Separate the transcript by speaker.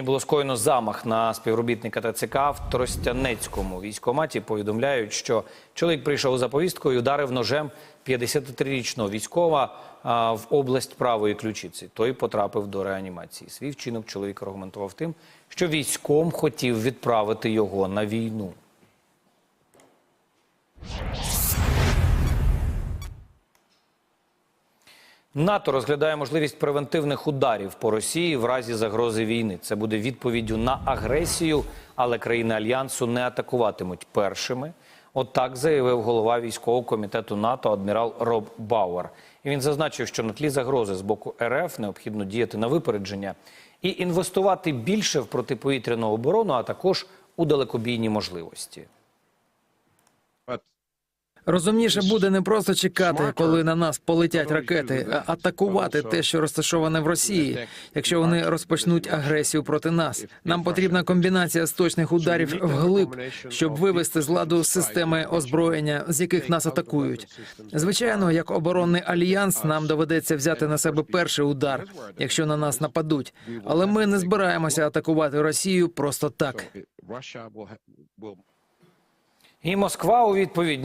Speaker 1: Було скоєно замах на співробітника ТЦК в Тростянецькому військоматі. Повідомляють, що чоловік прийшов за повісткою, і ударив ножем 53-річного військова в область правої ключиці. Той потрапив до реанімації. Свій вчинок чоловік аргументував тим, що військом хотів відправити його на війну. НАТО розглядає можливість превентивних ударів по Росії в разі загрози війни. Це буде відповіддю на агресію, але країни альянсу не атакуватимуть першими. От заявив голова військового комітету НАТО адмірал Роб Бауер. І він зазначив, що на тлі загрози з боку РФ необхідно діяти на випередження і інвестувати більше в протиповітряну оборону, а також у далекобійні можливості.
Speaker 2: Розумніше буде не просто чекати, коли на нас полетять ракети, а атакувати те, що розташоване в Росії, якщо вони розпочнуть агресію проти нас. Нам потрібна комбінація з точних ударів вглиб, щоб вивести з ладу системи озброєння, з яких нас атакують. Звичайно, як оборонний альянс, нам доведеться взяти на себе перший удар, якщо на нас нападуть. Але ми не збираємося атакувати Росію просто так.
Speaker 1: І Москва у відповідь